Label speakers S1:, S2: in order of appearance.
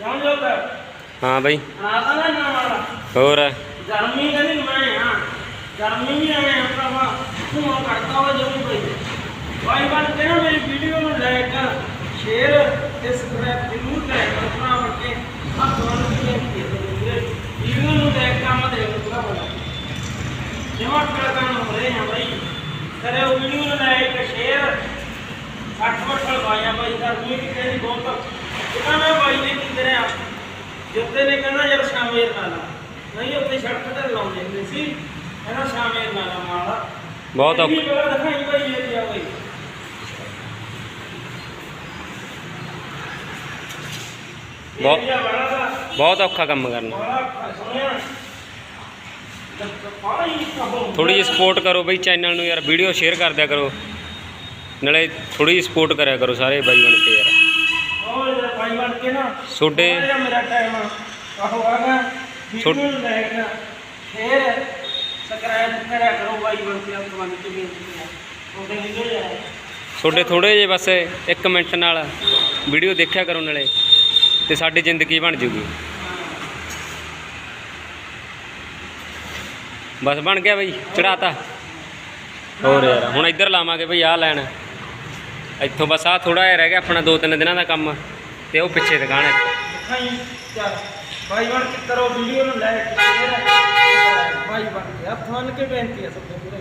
S1: ਜੋਗਾ
S2: ਹਾਂ ਬਈ।
S1: ਆਹ ਨਾ ਨਾ ਵਾਲਾ
S2: ਹੋਰ?
S1: ਗਰਮੀ ਦਾ ਨਹੀਂ ਮੈਂ ਹਾਂ। ਗਰਮੀ ਵੀ ਐਵੇਂ ਆ ਭਰਾਵਾ। ਧੂਆਂ ਕੱਢਦਾ ਵਾ ਜਮੀ ਪਈ ਵਾਈ ਬਣ ਕੇ ਨਾ ਮੇਰੀ ਵੀਡੀਓ ਨੂੰ ਲਾਈਕ ਸ਼ੇਅਰ ਤੇ ਸਬਸਕ੍ਰਾਈਬ ਜ਼ਰੂਰ ਕਰਿਆ ਕਰੋ ਭਰਾ ਬਣ ਕੇ। ਆ ਤੁਹਾਨੂੰ ਵੀ ਹੈ ਤੁਹਾਡੇ ਵੀਡੀਓ ਨੂੰ ਲਾਈਕ ਕੰਮ ਦੇ ਭਰਾ ਬਣਾ ਜਮਾ ਕਰਦਾ ਹੋ ਰਹੇ ਹਾਂ ਬਾਈ। ਕਰਿਓ ਵੀਡੀਓ ਨੂੰ ਲਾਈਕ ਸ਼ੇਅਰ ਅੱਠ ਵਟ ਲਵਾਇਆ ਬਾਈ ਗਰਮੀ ਦੀ ਬਹੁਤ। ਮੈਂ ਬਾਈ ਨੇ ਕੀ ਕਰਿਆ? ਜਿੱਤੇ ਨੇ ਕਹਿੰਦਾ ਯਾਰ ਸ਼ਾਮੇਰ ਨਾ ਲਾ। ਨਹੀਂ ਉੱਤੇ ਸੜਕ ਤੇ ਲਾਉਂਦੇ ਹੁੰਦੇ ਸੀ। ਕਹਿੰਦਾ ਸ਼ਾਮੇਰ ਨਾ ਲਾ ਮਾਲਾ
S2: ਬਹੁਤ ਔਖ-
S1: ਇੰਨੀ ਜਗ੍ਹਾ ਦਿਖਾਈ ਬਾਈ। ਇਹ ਜੀ ਆ ਬਾਈ
S2: ਬਹੁਤ- ਬਹੁਤ ਔਖਾ ਕੰਮ ਕਰਨਾ।
S1: ਕਬੋ
S2: ਥੋੜੀ ਜਿਹੀ ਸਪੋਰਟ ਕਰੋ ਬਈ ਚੈਨਲ ਨੂੰ ਯਾਰ ਵੀਡੀਓ ਸ਼ੇਅਰ ਕਰ ਦਿਆ ਕਰੋ। ਨਾਲੇ ਥੋੜੀ ਜਿਹੀ ਸਪੋਰਟ ਕਰਿਆ ਕਰੋ ਸਾਰੇ ਬਾਈ ਬਣ ਕੇ ਯਾਰ।
S1: ਜਿਹਾ ਮੇਰਾ ਟਾਈਮ ਆਹੋ ਆਗਾ
S2: ਛੋਟ-
S1: ਵੀਡੀਓ ਨੂੰ ਲਾਈਕ ਸ਼ੇਅਰ ਸਬਸਕ੍ਰਾਈਬ ਕਰਿਆ ਕਰੋ ਭਾਈ ਬਣ ਕੇ ਆਪ ਬਣ ਕੇ ਬੇਨਤੀ ਹੈ ਤੁਹਾਡੇ ਵੀਡੀਓ ਯਾਰ
S2: ਤੁਹਾਡੇ ਥੋੜੇ ਜਿਹੇ ਬਸ ਇੱਕ ਮਿੰਟ ਨਾਲ ਵੀਡੀਓ ਦੇਖਿਆ ਕਰੋ ਨਾਲੇ ਤੇ ਸਾਡੀ ਜ਼ਿੰਦਗੀ ਬਣ ਜੂਗੀ। ਬਸ ਬਣ ਗਿਆ ਬਈ ਚੜਾਤਾ। ਹੋਰ ਯਾਰ ਹੁਣ ਇੱਧਰ ਲਾਵਾਂਗੇ ਬਈ ਆਹ ਲੈਣ। ਇੱਥੋਂ ਬਸ ਆਹ ਥੋੜਾ ਜਿਹਾ ਰਹਿ ਗਿਆ ਆਪਣਾ ਦੋ ਤਿੰਨ ਦਿਨਾਂ ਦਾ ਕੰਮ। ਤੇ ਉਹ ਪਿੱਛੇ ਦੁਕਾਨ ਹੈ
S1: ਦਿਖਾਈ ਚੱਲ ਭਾਈ ਬਣ ਕੇ ਕਰੋ, ਵੀਡੀਓ ਨੂੰ ਲਾਈਕ ਸ਼ੇਅਰ ਭਾਈ ਬਣ ਕੇ ਆਪ ਬਣ ਕੇ ਬੇਨਤੀ ਹੈ ਸਭ ਤੋਂ।